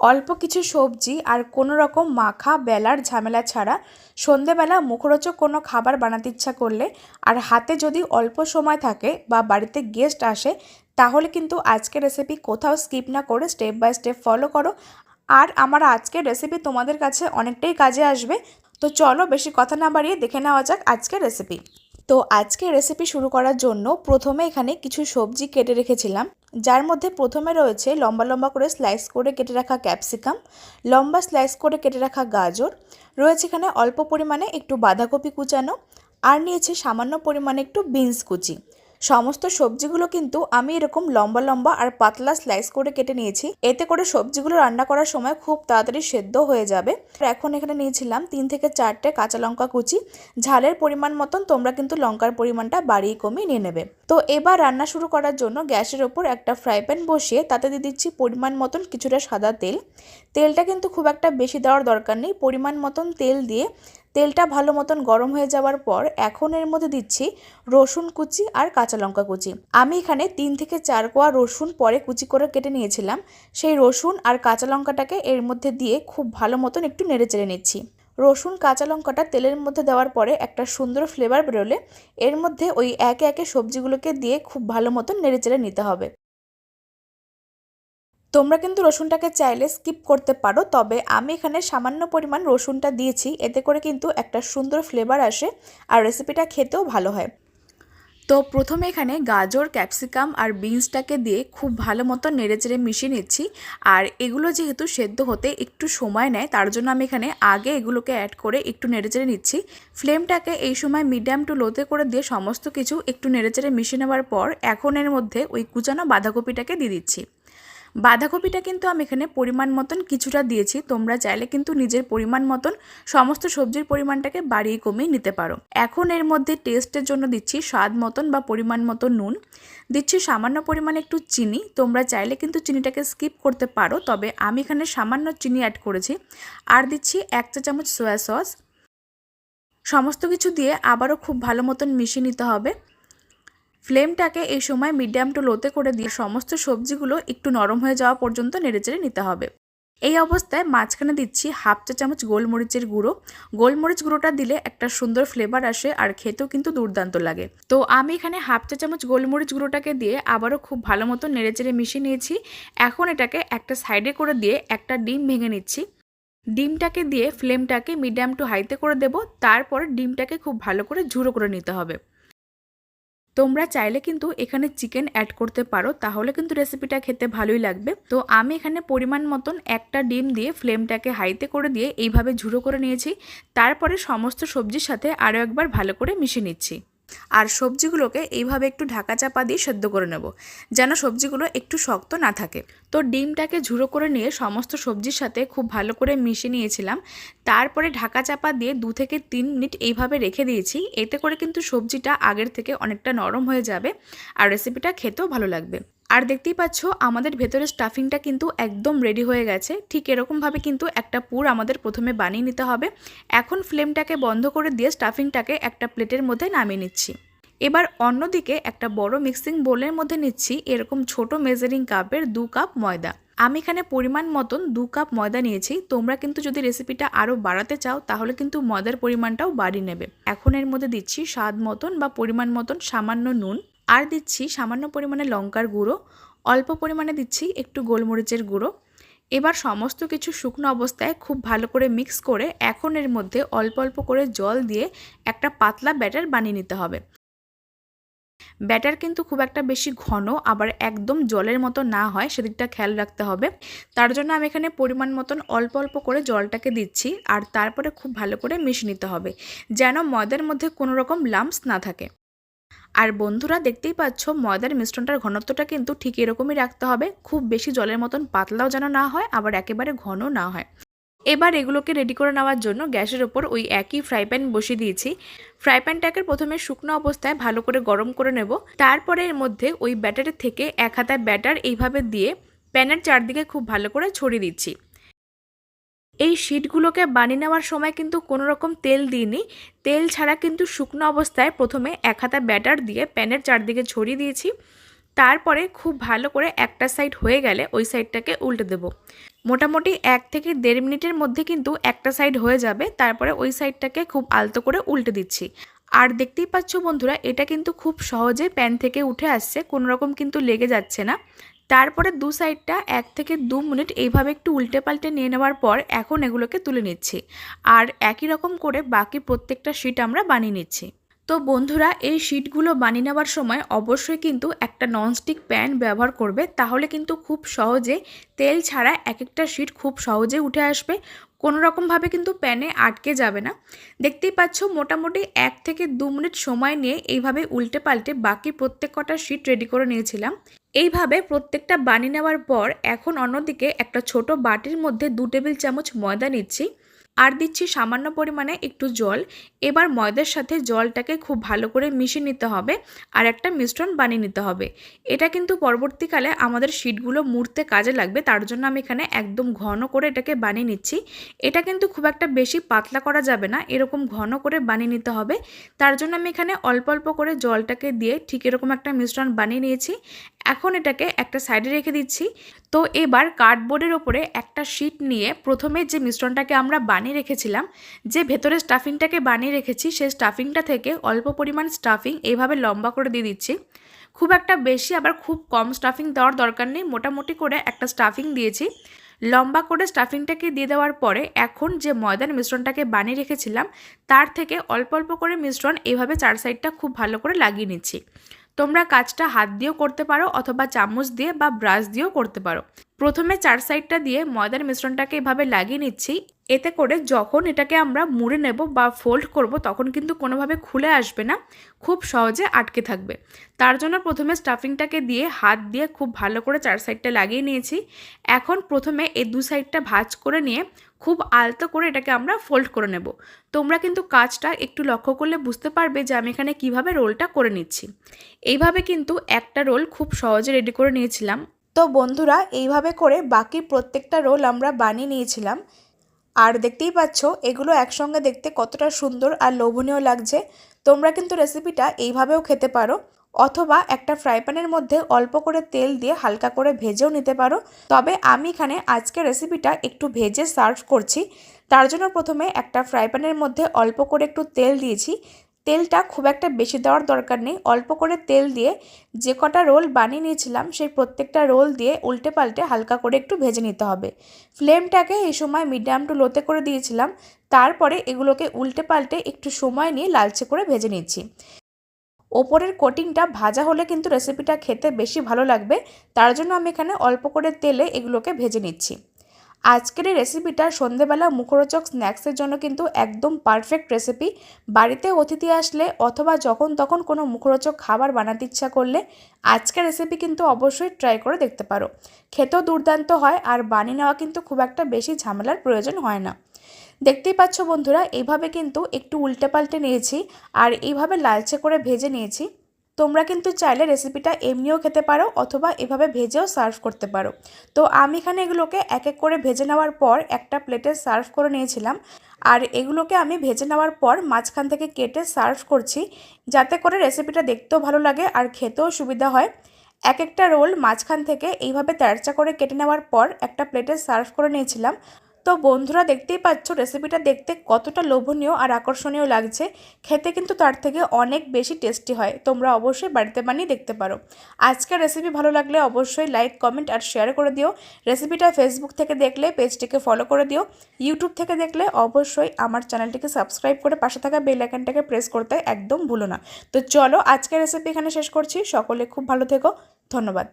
অল্প কিছু সবজি আর কোনো রকম মাখা, বেলার ঝামেলা ছাড়া সন্ধেবেলা মুখরোচক কোনো খাবার বানাতে ইচ্ছা করলে আর হাতে যদি অল্প সময় থাকে বা বাড়িতে গেস্ট আসে, তাহলে কিন্তু আজকের রেসিপি কোথাও স্কিপ না করে স্টেপ বাই স্টেপ ফলো করো। আর আমার আজকের রেসিপি তোমাদের কাছে অনেকটাই কাজে আসবে। তো চলো বেশি কথা না বাড়িয়ে দেখে নেওয়া যাক আজকের রেসিপি তো আজকে রেসিপি শুরু করার জন্য প্রথমে এখানে কিছু সবজি কেটে রেখেছিলাম। যার মধ্যে প্রথমে রয়েছে লম্বা লম্বা করে স্লাইস করে কেটে রাখা ক্যাপসিকাম, লম্বা স্লাইস করে কেটে রাখা গাজর, রয়েছে এখানে অল্প পরিমাণে একটু বাঁধাকপি কুচানো, আর নিয়েছে সামান্য পরিমাণে একটু বিনস কুচি। সমস্ত সবজিগুলো কিন্তু আমি এরকম লম্বা লম্বা আর পাতলা স্লাইস করে কেটে নিয়েছি। এতে করে সবজিগুলো রান্না করার সময় খুব তাড়াতাড়ি সেদ্ধ হয়ে যাবে। এখন এখানে নিয়েছিলাম তিন থেকে চারটে কাঁচা লঙ্কা কুচি। ঝালের পরিমাণ মতন তোমরা কিন্তু লঙ্কার পরিমাণটা বাড়িয়ে কমিয়ে নিয়ে নেবে। তো এবার রান্না শুরু করার জন্য গ্যাসের ওপর একটা ফ্রাই প্যান বসিয়ে তাতে দিয়ে দিচ্ছি পরিমাণ মতন কিছুটা সাদা তেল। তেলটা কিন্তু খুব একটা বেশি দেওয়ার দরকার নেই। পরিমাণ মতন তেল দিয়ে তেলটা ভালো মতন গরম হয়ে যাওয়ার পর এখন এর মধ্যে দিচ্ছি রসুন কুচি আর কাঁচা লঙ্কা কুচি। আমি এখানে তিন থেকে চার কোয়া রসুন পরে কুচি করে কেটে নিয়েছিলাম। সেই রসুন আর কাঁচা লঙ্কাটাকে এর মধ্যে দিয়ে খুব ভালো মতন একটু নেড়ে চেড়ে নিচ্ছি। রসুন কাঁচা লঙ্কাটা তেলের মধ্যে দেওয়ার পরে একটা সুন্দর ফ্লেভার বেরোলে। এর মধ্যে ওই একে একে সবজিগুলোকে দিয়ে খুব ভালো মতন নেড়ে চেড়ে নিতে হবে। তোমরা কিন্তু রসুনটাকে চাইলে স্কিপ করতে পারো, তবে আমি এখানে সামান্য পরিমাণ রসুনটা দিয়েছি, এতে করে কিন্তু একটা সুন্দর ফ্লেভার আসে আর রেসিপিটা খেতেও ভালো হয়। তো প্রথমে এখানে গাজর ক্যাপসিকাম আর বিনসটাকে দিয়ে খুব ভালো মতো নেড়েচেড়ে মিশিয়ে নিচ্ছি, আর এগুলো যেহেতু সেদ্ধ হতে একটু সময় নেয়, তার জন্য আমি এখানে আগে এগুলোকে অ্যাড করে একটু নেড়েচেড়ে নিচ্ছি। ফ্লেমটাকে এই সময় মিডিয়াম টু লোতে করে দিয়ে সমস্ত কিছু একটু নেড়েচেড়ে মিশিয়ে নেওয়ার পর এখন এর মধ্যে ওই কুচানো বাঁধাকপিটাকে দিয়ে দিচ্ছি। বাঁধাকপিটা কিন্তু আমি এখানে পরিমাণ মতন কিছুটা দিয়েছি। তোমরা চাইলে কিন্তু নিজের পরিমাণ মতন সমস্ত সবজির পরিমাণটাকে বাড়িয়ে কমিয়ে নিতে পারো। এখন এর মধ্যে টেস্টের জন্য দিচ্ছি স্বাদ মতন বা পরিমাণ মতো নুন। দিচ্ছি সামান্য পরিমাণে একটু চিনি। তোমরা চাইলে কিন্তু চিনিটাকে স্কিপ করতে পারো, তবে আমি এখানে সামান্য চিনি অ্যাড করেছি। আর দিচ্ছি এক চা চামচ সয়া সস। সমস্ত কিছু দিয়ে আবারও খুব ভালো মতন মিশিয়ে নিতে হবে। ফ্লেমটাকে এই সময় মিডিয়াম টু লোতে করে দিয়ে সমস্ত সবজিগুলো একটু নরম হয়ে যাওয়া পর্যন্ত নেড়েচেড়ে নিতে হবে। এই অবস্থায় মাঝখানে দিচ্ছি হাফ চা চামচ গোলমরিচের গুঁড়ো। গোলমরিচ গুঁড়োটা দিলে একটা সুন্দর ফ্লেভার আসে আর খেতেও কিন্তু দুর্দান্ত লাগে। তো আমি এখানে হাফ চা চামচ গোলমরিচ গুঁড়োটাকে দিয়ে আবারও খুব ভালো মতো নেড়েচেড়ে মিশিয়ে নিয়েছি। এখন এটাকে একটা সাইডে করে দিয়ে একটা ডিম ভেঙে নিচ্ছি। ডিমটাকে দিয়ে ফ্লেমটাকে মিডিয়াম টু হাইতে করে দেব। তারপর ডিমটাকে খুব ভালো করে ঝুড়ো করে নিতে হবে। তোমরা চাইলে কিন্তু এখানে চিকেন অ্যাড করতে পারো, তাহলে কিন্তু রেসিপিটা খেতে ভালোই লাগবে। তো আমি এখানে পরিমাণ মতন একটা ডিম দিয়ে ফ্লেমটাকে হাইতে করে দিয়ে এইভাবে ঝুড়ো করে নিয়েছি। তারপরে সমস্ত সবজির সাথে আরও একবার ভালো করে মিশিয়ে নিচ্ছি। আর সবজিগুলোকে এইভাবে একটু ঢাকা চাপা দিয়ে সেদ্ধ করে নেব, যেন সবজিগুলো একটু শক্ত না থাকে। তো ডিমটাকে ঝুড়ো করে নিয়ে সমস্ত সবজির সাথে খুব ভালো করে মিশে নিয়েছিলাম। তারপরে ঢাকা চাপা দিয়ে দু থেকে তিন মিনিট এইভাবে রেখে দিয়েছি। এতে করে কিন্তু সবজিটা আগের থেকে অনেকটা নরম হয়ে যাবে আর রেসিপিটা খেতেও ভালো লাগবে। আর দেখতেই পাচ্ছ, আমাদের ভেতরে স্টাফিংটা কিন্তু একদম রেডি হয়ে গেছে। ঠিক এরকমভাবে কিন্তু একটা পুর আমাদের প্রথমে বানিয়ে নিতে হবে। এখন ফ্লেমটাকে বন্ধ করে দিয়ে স্টাফিংটাকে একটা প্লেটের মধ্যে নামিয়ে নিচ্ছি। এবার অন্যদিকে একটা বড় মিক্সিং বোলের মধ্যে নিচ্ছি এরকম ছোট মেজারিং কাপের দু কাপ ময়দা। আমি এখানে পরিমাণ মতন দু কাপ ময়দা নিয়েছি। তোমরা কিন্তু যদি রেসিপিটা আরও বাড়াতে চাও, তাহলে কিন্তু ময়দার পরিমাণটাও বাড়িয়ে নেবে। এখন এর মধ্যে দিচ্ছি স্বাদ মতন বা পরিমাণ মতন সামান্য নুন। আর দিচ্ছি সামান্য পরিমাণে লঙ্কার গুঁড়ো, অল্প পরিমাণে দিচ্ছি একটু গোলমরিচের গুঁড়ো। এবার সমস্ত কিছু শুকনো অবস্থায় খুব ভালো করে মিক্স করে এখন এর মধ্যে অল্প অল্প করে জল দিয়ে একটা পাতলা ব্যাটার বানিয়ে নিতে হবে। ব্যাটার কিন্তু খুব একটা বেশি ঘন, আবার একদম জলের মতো না হয় সেদিকটা খেয়াল রাখতে হবে। তার জন্য আমি এখানে পরিমাণ মতন অল্প অল্প করে জলটাকে দিচ্ছি আর তারপরে খুব ভালো করে মিশিয়ে নিতে হবে, যেন ময়দার মধ্যে কোনো রকম লাম্পস না থাকে। আর বন্ধুরা দেখতেই পাচ্ছ, ময়দার মিশ্রণটার ঘনত্বটা কিন্তু ঠিক এরকমই রাখতে হবে। খুব বেশি জলের মতন পাতলাও যেন না হয়, আবার একেবারে ঘন না হয়। এবার এগুলোকে রেডি করে নেওয়ার জন্য গ্যাসের ওপর ওই একই ফ্রাই প্যান বসিয়ে দিয়েছি। ফ্রাই প্যানটাকে প্রথমে শুকনো অবস্থায় ভালো করে গরম করে নেব। তারপরে এর মধ্যে ওই ব্যাটারের থেকে এক হাতায় ব্যাটার এইভাবে দিয়ে প্যানের চারদিকে খুব ভালো করে ছড়িয়ে দিচ্ছি। এই শিটগুলোকে বানিয়ে নেওয়ার সময় কিন্তু কোনো রকম তেল দিইনি। তেল ছাড়া কিন্তু শুকনো অবস্থায় প্রথমে এক হাতা ব্যাটার দিয়ে প্যানের চারদিকে ছড়িয়ে দিয়েছি। তারপরে খুব ভালো করে একটা সাইড হয়ে গেলে ওই সাইডটাকে উল্টে দেব। মোটামুটি এক থেকে দেড় মিনিটের মধ্যে কিন্তু একটা সাইড হয়ে যাবে। তারপরে ওই সাইডটাকে খুব আলতো করে উল্টে দিচ্ছি। আর দেখতেই পাচ্ছ বন্ধুরা, এটা কিন্তু খুব সহজে প্যান থেকে উঠে আসছে, কোনো রকম কিন্তু লেগে যাচ্ছে না। তারপরে দু সাইডটা এক থেকে দু মিনিট এইভাবে একটু উল্টে পাল্টে নিয়ে নেওয়ার পর এখন এগুলোকে তুলে নিচ্ছি। আর একই রকম করে বাকি প্রত্যেকটা শিট আমরা বানিয়ে নিচ্ছি। তো বন্ধুরা, এই শিটগুলো বানিয়ে নেওয়ার সময় অবশ্যই কিন্তু একটা ননস্টিক প্যান ব্যবহার করবে। তাহলে কিন্তু খুব সহজে তেল ছাড়া এক একটা শিট খুব সহজে উঠে আসবে। কোনো রকমভাবে কিন্তু প্যানে আটকে যাবে না। দেখতেই পাচ্ছ, মোটামুটি এক থেকে দু মিনিট সময় নিয়ে এইভাবে উল্টে পাল্টে বাকি প্রত্যেক কটা শিট রেডি করে নিয়েছিলাম। এইভাবে প্রত্যেকটা বানিয়ে নেওয়ার পর এখন অন্যদিকে একটা ছোট বাটির মধ্যে দু টেবিল চামচ ময়দা নিচ্ছি। আর দিচ্ছি সামান্য পরিমাণে একটু জল। এবার ময়দার সাথে জলটাকে খুব ভালো করে মিশিয়ে নিতে হবে আর একটা মিশ্রণ বানিয়ে নিতে হবে। এটা কিন্তু পরবর্তীকালে আমাদের শিটগুলো মুড়তে কাজে লাগবে, তার জন্য আমি এখানে একদম ঘন করে এটাকে বানিয়ে নিচ্ছি। এটা কিন্তু খুব একটা বেশি পাতলা করা যাবে না, এরকম ঘন করে বানিয়ে নিতে হবে। তার জন্য আমি এখানে অল্প অল্প করে জলটাকে দিয়ে ঠিক এরকম একটা মিশ্রণ বানিয়ে নিয়েছি। এখন এটাকে একটা সাইডে রেখে দিচ্ছি। তো এবার কার্ডবোর্ডের ওপরে একটা শিট নিয়ে প্রথমে যে মিশ্রণটাকে আমরা বানিয়ে রেখেছিলাম, যে ভেতরে স্টাফিংটাকে বানিয়ে রেখেছি, সেই স্টাফিংটা থেকে অল্প পরিমাণ স্টাফিং এইভাবে লম্বা করে দিয়ে দিচ্ছি। খুব একটা বেশি, আবার খুব কম স্টাফিং দেওয়ার দরকার নেই, মোটামুটি করে একটা স্টাফিং দিয়েছি। লম্বা করে স্টাফিংটাকে দিয়ে দেওয়ার পরে এখন যে ময়দার মিশ্রণটাকে বানিয়ে রেখেছিলাম, তার থেকে অল্প অল্প করে মিশ্রণ এইভাবে চার সাইডটা খুব ভালো করে লাগিয়ে নিচ্ছি। তোমরা কাজটা হাত দিয়েও করতে পারো অথবা চামচ দিয়ে বা ব্রাশ দিয়েও করতে পারো। প্রথমে চার সাইডটা দিয়ে ময়দার মিশ্রণটাকে এভাবে লাগিয়ে নিচ্ছি। এতে করে যখন এটাকে আমরা মুড়ে নেব বা ফোল্ড করব, তখন কিন্তু কোনোভাবে খুলে আসবে না, খুব সহজে আটকে থাকবে। তার জন্য প্রথমে স্টাফিংটাকে দিয়ে, হাত দিয়ে খুব ভালো করে চার সাইডটা লাগিয়ে নিয়েছি। এখন প্রথমে এই দু সাইডটা ভাজ করে নিয়ে খুব আলতো করে এটাকে আমরা ফোল্ড করে নেব। তোমরা কিন্তু কাজটা একটু লক্ষ্য করলে বুঝতে পারবে যে আমি এখানে কীভাবে রোলটা করে নিচ্ছি। এইভাবে কিন্তু একটা রোল খুব সহজে রেডি করে নিয়েছিলাম। তো বন্ধুরা, এইভাবে করে বাকি প্রত্যেকটা রোল আমরা বানিয়ে নিয়েছিলাম। আর দেখতেই পাচ্ছ, এগুলো একসঙ্গে দেখতে কতটা সুন্দর আর লোভনীয় লাগছে। তোমরা কিন্তু রেসিপিটা এইভাবেও খেতে পারো। অথবা একটা ফ্রাই প্যানের মধ্যে অল্প করে তেল দিয়ে হালকা করে ভেজেও নিতে পারো। তবে আমি এখানে আজকে রেসিপিটা একটু ভেজে সার্ভ করছি। তার জন্য প্রথমে একটা ফ্রাই প্যানের মধ্যে অল্প করে একটু তেল দিয়েছি। তেলটা খুব একটা বেশি দেওয়ার দরকার নেই। অল্প করে তেল দিয়ে যে কটা রোল বানিয়ে নিয়েছিলাম, সেই প্রত্যেকটা রোল দিয়ে উল্টে পাল্টে হালকা করে একটু ভেজে নিতে হবে। ফ্লেমটাকে এই সময় মিডিয়াম টু লোতে করে দিয়েছিলাম। তারপরে এগুলোকে উল্টে পাল্টে একটু সময় নিয়ে লালচে করে ভেজে নিচ্ছি ওপরের কোটিংটা ভাজা হলে কিন্তু রেসিপিটা খেতে বেশি ভালো লাগবে। তার জন্য আমি এখানে অল্প করে তেলে এগুলোকে ভেজে নিচ্ছি। আজকের এই রেসিপিটা সন্ধেবেলা মুখরোচক স্ন্যাক্সের জন্য কিন্তু একদম পারফেক্ট রেসিপি বাড়িতে অতিথি আসলে অথবা যখন তখন কোনো মুখরোচক খাবার বানাতে ইচ্ছা করলে আজকের রেসিপি কিন্তু অবশ্যই ট্রাই করে দেখতে পারো। খেতেও দুর্দান্ত হয় আর বানিয়ে নেওয়া কিন্তু খুব একটা বেশি ঝামেলার প্রয়োজন হয় না। দেখতেই পাচ্ছ বন্ধুরা এইভাবে কিন্তু একটু উল্টে পাল্টে নিয়েছি আর এইভাবে লালচে করে ভেজে নিয়েছি। তোমরা কিন্তু চাইলে রেসিপিটা এমনিও খেতে পারো অথবা এভাবে ভেজেও সার্ভ করতে পারো। তো আমি এখানে এগুলোকে এক এক করে ভেজে নেওয়ার পর একটা প্লেটে সার্ভ করে নিয়েছিলাম। আর এগুলোকে আমি ভেজে নেওয়ার পর মাঝখান থেকে কেটে সার্ভ করছি যাতে করে রেসিপিটা দেখতেও ভালো লাগে আর খেতেও সুবিধা হয়। এক একটা রোল মাঝখান থেকে এইভাবে তেরচা করে কেটে নেওয়ার পর একটা প্লেটে সার্ভ করে নিয়েছিলাম। তো বন্ধুরা দেখতেই পাচ্ছ রেসিপিটা দেখতে কতটা লোভনীয় আর আকর্ষণীয় লাগছে। খেতে কিন্তু তার থেকে অনেক বেশি টেস্টি হয়। তোমরা অবশ্যই বাড়িতে বানিয়ে দেখতে পারো। আজকের রেসিপি ভালো লাগলে অবশ্যই লাইক কমেন্ট আর শেয়ার করে দিও। রেসিপিটা ফেসবুক থেকে দেখলে পেজটিকে ফলো করে দিও। ইউটিউব থেকে দেখলে অবশ্যই আমার চ্যানেলটিকে সাবস্ক্রাইব করে পাশে থাকা বেল আইকনটাকে প্রেস করতে একদম ভুলো না। তো চলো আজকের রেসিপি এখানে শেষ করছি। সকলে খুব ভালো থেকো। ধন্যবাদ।